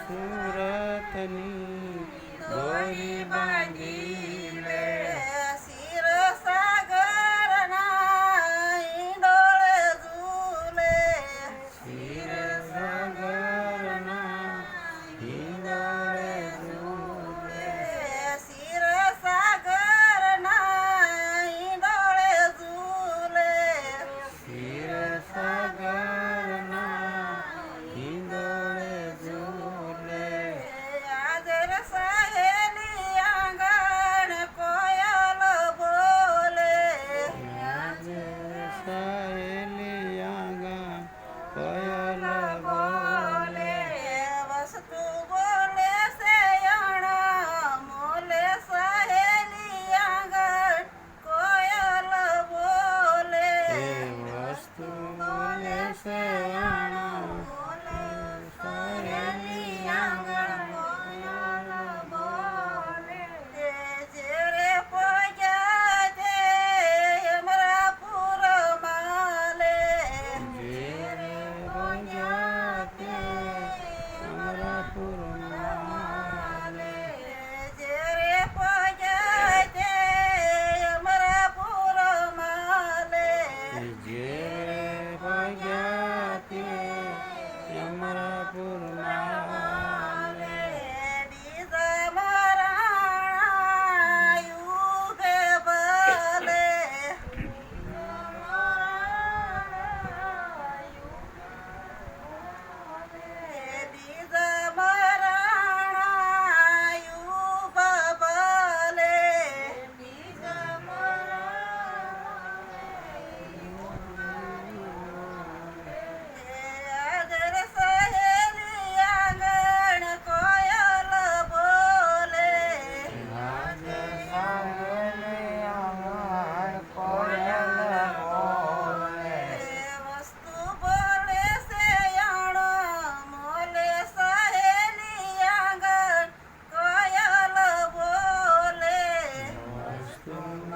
સુરતની ગોરી બાંધી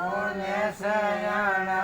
Oh yes, I Nesayana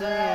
Sir.